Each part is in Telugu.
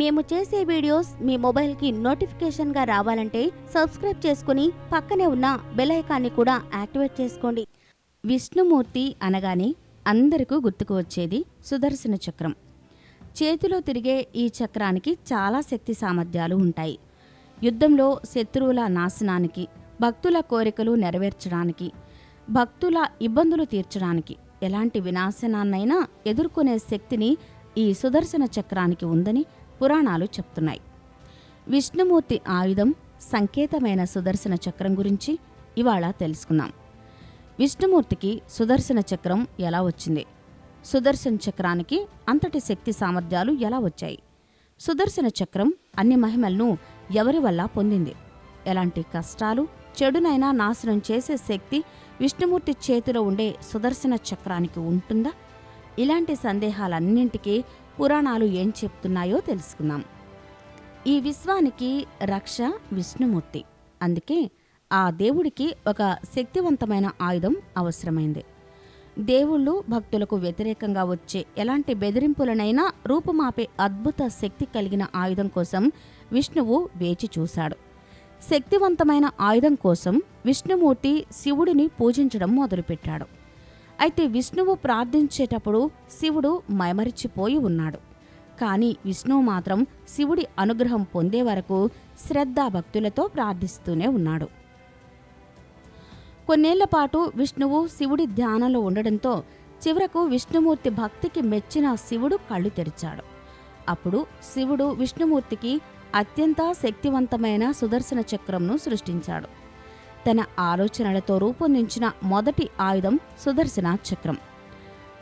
మేము చేసే వీడియోస్ మీ మొబైల్కి నోటిఫికేషన్గా రావాలంటే సబ్స్క్రైబ్ చేసుకుని పక్కనే ఉన్న బెల్ ఐకాన్ని కూడా యాక్టివేట్ చేసుకోండి. విష్ణుమూర్తి అనగానే అందరికీ గుర్తుకు వచ్చేది సుదర్శన చక్రం. చేతిలో తిరిగే ఈ చక్రానికి చాలా శక్తి సామర్థ్యాలు ఉంటాయి. యుద్ధంలో శత్రువుల నాశనానికి భక్తుల కోరికలు నెరవేర్చడానికి భక్తుల ఇబ్బందులు తీర్చడానికి ఎలాంటి వినాశనాన్నైనా ఎదుర్కొనే శక్తిని ఈ సుదర్శన చక్రానికి ఉందని పురాణాలు చెప్తున్నాయి. విష్ణుమూర్తి ఆయుధం సంకేతమైన సుదర్శన చక్రం గురించి ఇవాళ తెలుసుకుందాం. విష్ణుమూర్తికి సుదర్శన చక్రం ఎలా వచ్చింది? సుదర్శన చక్రానికి అంతటి శక్తి సామర్థ్యాలు ఎలా వచ్చాయి? సుదర్శన చక్రం అన్ని మహిమలను ఎవరి వల్ల పొందింది? ఎలాంటి కష్టాలు చెడునైనా నాశనం చేసే శక్తి విష్ణుమూర్తి చేతిలో ఉండే సుదర్శన చక్రానికి ఉంటుందా? ఇలాంటి సందేహాలన్నింటికీ పురాణాలు ఏం చెప్తున్నాయో తెలుసుకుందాం. ఈ విశ్వానికి రక్ష విష్ణుమూర్తి. అందుకే ఆ దేవుడికి ఒక శక్తివంతమైన ఆయుధం అవసరమైంది. దేవుళ్ళు భక్తులకు వ్యతిరేకంగా వచ్చే ఎలాంటి బెదిరింపులనైనా రూపుమాపే అద్భుత శక్తి కలిగిన ఆయుధం కోసం విష్ణువు వేచి చూశాడు. శక్తివంతమైన ఆయుధం కోసం విష్ణుమూర్తి శివుడిని పూజించడం మొదలుపెట్టాడు. అయితే విష్ణువు ప్రార్థించేటప్పుడు శివుడు మైమరిచిపోయి ఉన్నాడు. కానీ విష్ణువు మాత్రం శివుడి అనుగ్రహం పొందే వరకు శ్రద్ధాభక్తులతో ప్రార్థిస్తూనే ఉన్నాడు. కొన్నేళ్ళ పాటు విష్ణువు శివుడి ధ్యానంలో ఉండడంతో చివరకు విష్ణుమూర్తి భక్తికి మెచ్చిన శివుడు కళ్ళు తెరిచాడు. అప్పుడు శివుడు విష్ణుమూర్తికి అత్యంత శక్తివంతమైన సుదర్శన చక్రంను సృష్టించాడు. తన ఆలోచనలతో రూపొందించిన మొదటి ఆయుధం సుదర్శన చక్రం.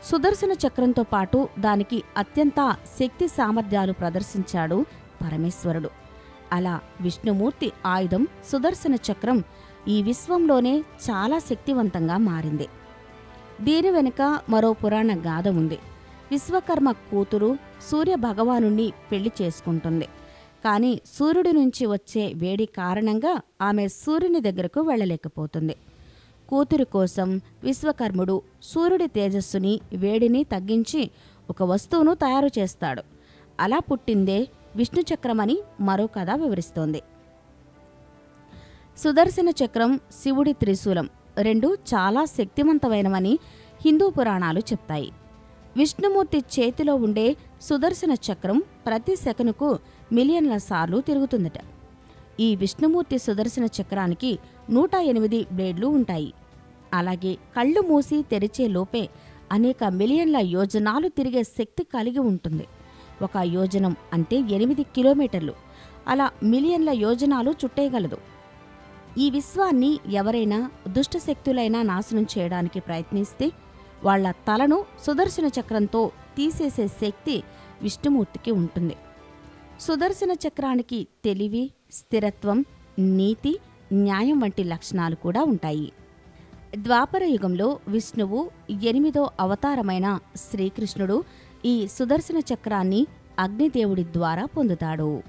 సుదర్శన చక్రంతో పాటు దానికి అత్యంత శక్తి సామర్థ్యాలు ప్రదర్శించాడు పరమేశ్వరుడు. అలా విష్ణుమూర్తి ఆయుధం సుదర్శన చక్రం ఈ విశ్వంలోనే చాలా శక్తివంతంగా మారింది. దీని వెనుక మరో పురాణ గాథ ఉంది. విశ్వకర్మ కూతురు సూర్య భగవాను పెళ్ళి చేసుకుంటుంది. కానీ సూర్యుడి నుంచి వచ్చే వేడి కారణంగా ఆమె సూర్యుని దగ్గరకు వెళ్ళలేకపోతుంది. కూతురు కోసం విశ్వకర్ముడు సూర్యుడి తేజస్సుని వేడిని తగ్గించి ఒక వస్తువును తయారు చేస్తాడు. అలా పుట్టిందే విష్ణు చక్రమని మరో కథ వివరిస్తోంది. సుదర్శన చక్రం శివుడి త్రిశూలం. రెండు చాలా శక్తివంతమైనవని హిందూ పురాణాలు చెప్తాయి. విష్ణుమూర్తి చేతిలో ఉండే సుదర్శన చక్రం ప్రతి సెకనుకు మిలియన్ల సార్లు తిరుగుతుందట. ఈ విష్ణుమూర్తి సుదర్శన చక్రానికి నూట ఎనిమిది బ్లేడ్లు ఉంటాయి. అలాగే కళ్ళు మూసి తెరిచే లోపే అనేక మిలియన్ల యోజనాలు తిరిగే శక్తి కలిగి ఉంటుంది. ఒక యోజనం అంటే ఎనిమిది కిలోమీటర్లు. అలా మిలియన్ల యోజనాలు చుట్టేయగలదు. ఈ విశ్వాన్ని ఎవరైనా దుష్టశక్తులైనా నాశనం చేయడానికి ప్రయత్నిస్తే వాళ్ళ తలను సుదర్శన చక్రంతో తీసేసే శక్తి విష్ణుమూర్తికి ఉంటుంది. సుదర్శన చక్రానికి తెలివి స్థిరత్వం నీతి న్యాయం వంటి లక్షణాలు కూడా ఉంటాయి. ద్వాపర యుగంలో విష్ణువు ఎనిమిదో అవతారమైన శ్రీకృష్ణుడు ఈ సుదర్శన చక్రాన్ని అగ్నిదేవుడి ద్వారా పొందుతాడు.